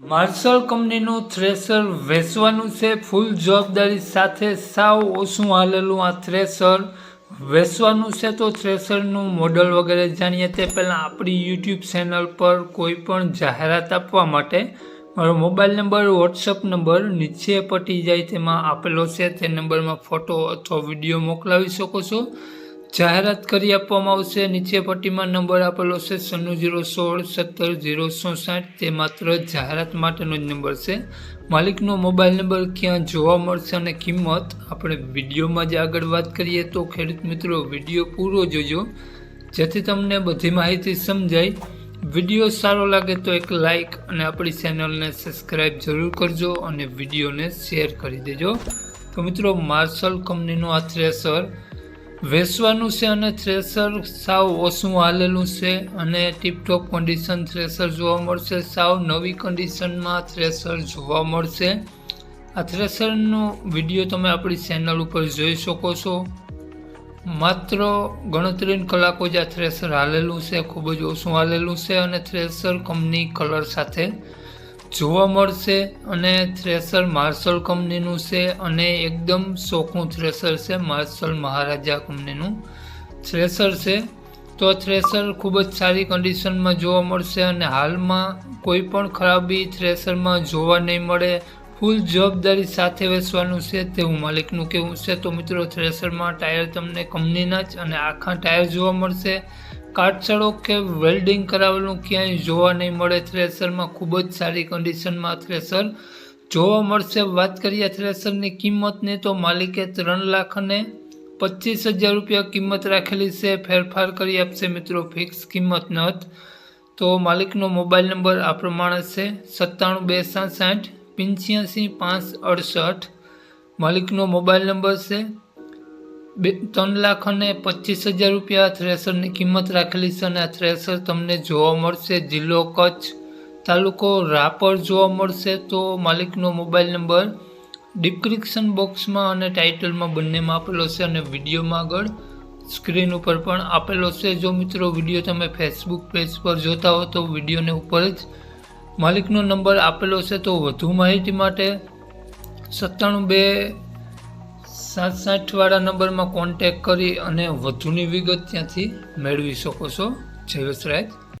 Marshal કંપનીનું thresher વેચવાનું છે. ફૂલ જવાબદારી સાથે સાવ ઓછું હાલેલું આ થ્રેસર વેચવાનું છે. તો થ્રેસરનું મોડલ વગેરે જાણીએ તે પહેલાં આપણી યુટ્યુબ ચેનલ પર કોઈ પણ જાહેરાત આપવા માટે મારો મોબાઈલ નંબર, વોટ્સઅપ નંબર નીચે પટી જાય તેમાં આપેલો છે. તે નંબરમાં ફોટો અથવા વીડિયો મોકલાવી શકો છો. જાહેરાત કરી આપવામાં આવશે. નીચે પટ્ટીમાં નંબર આપેલો છે સન્નું જીરો સોળ સત્તર જીરો ચોસાઠ તે માત્ર જાહેરાત માટેનો જ નંબર છે. માલિકનો મોબાઈલ નંબર ક્યાં જોવા મળશે અને કિંમત આપણે વિડીયોમાં જ આગળ વાત કરીએ તો ખેડૂત મિત્રો, વીડિયો પૂરો જોજો. જેથી તમને બધી માહિતી સમજાય. વીડિયો સારો લાગે તો એક લાઈક અને આપણી ચેનલને સબસ્ક્રાઈબ જરૂર કરજો અને વિડીયોને શેર કરી દેજો. તો મિત્રો, માર્શલ કંપનીનો આ થ્રેસર વેચવાનું છે અને થ્રેસર સાવ ઓછું હાલેલું છે અને ટીપટોપ કન્ડિશન થ્રેસર જોવા મળશે. સાવ નવી કન્ડિશનમાં થ્રેસર જોવા મળશે. આ થ્રેસરનો વીડિયો તમે આપણી ચેનલ ઉપર જોઈ શકો છો. માત્ર ગણતરીની કલાકો જ આ થ્રેસર હાલેલું છે, ખૂબ જ ઓછું હાલેલું છે અને થ્રેસર કંપની કલર સાથે જોવા મળશે અને થ્રેસર માર્શલ કંપનીનું છે અને એકદમ ચોખ્ખું થ્રેસર છે માર્શલ મહારાજા કંપનીનું થ્રેસર છે. તો થ્રેસર ખૂબ જ સારી કન્ડિશનમાં જોવા મળશે અને હાલમાં કોઈ પણ ખરાબી થ્રેસરમાં જોવા નહીં મળે. ફૂલ જવાબદારી સાથે વેચવાનું છે તેવું માલિકનું કહેવું છે. તો મિત્રો, થ્રેસરમાં ટાયર તમને કંપનીના જ અને આખા ટાયર જોવા મળશે. કાટછડો કે વેલ્ડિંગ કરાવેલું ક્યાંય જોવા નહીં મળે થ્રેસરમાં ખૂબ જ સારી કન્ડિશનમાં થ્રેસર જોવા મળશે, વાત કરીએ થ્રેસરની કિંમતની, તો માલિકે ત્રણ લાખ અને પચીસ હજાર રૂપિયા કિંમત રાખેલી છે. ફેરફાર કરી આપશે મિત્રો ફિક્સ કિંમત નથ તો માલિકનો મોબાઈલ નંબર આ પ્રમાણે છે, સત્તાણું બે સાસઠ, પંચ્યાસી પાંચ અડસઠ. માલિકનો મોબાઈલ નંબર છે બે ત્રણ લાખ અને પચીસ હજાર રૂપિયા થ્રેસરની કિંમત રાખેલી છે અને આ થ્રેસર તમને જોવા મળશે. જિલ્લો કચ્છ તાલુકો રાપર જોવા મળશે. તો માલિકનો મોબાઈલ નંબર ડિસ્ક્રિપ્શન બોક્સમાં અને ટાઇટલમાં બંનેમાં આપેલો છે અને વિડીયોમાં આગળ સ્ક્રીન ઉપર પણ આપેલો છે. જો મિત્રો વીડિયો તમે ફેસબુક પેજ પર જોતા હો તો વિડીયોને ઉપર જ માલિકનો નંબર આપેલો છે. તો વધુ માહિતી માટે સત્તાણું બે સાત સાઠવાળા નંબરમાં કોન્ટેક કરી અને વધુની વિગત ત્યાંથી મેળવી શકો છો. જય વસરાજ.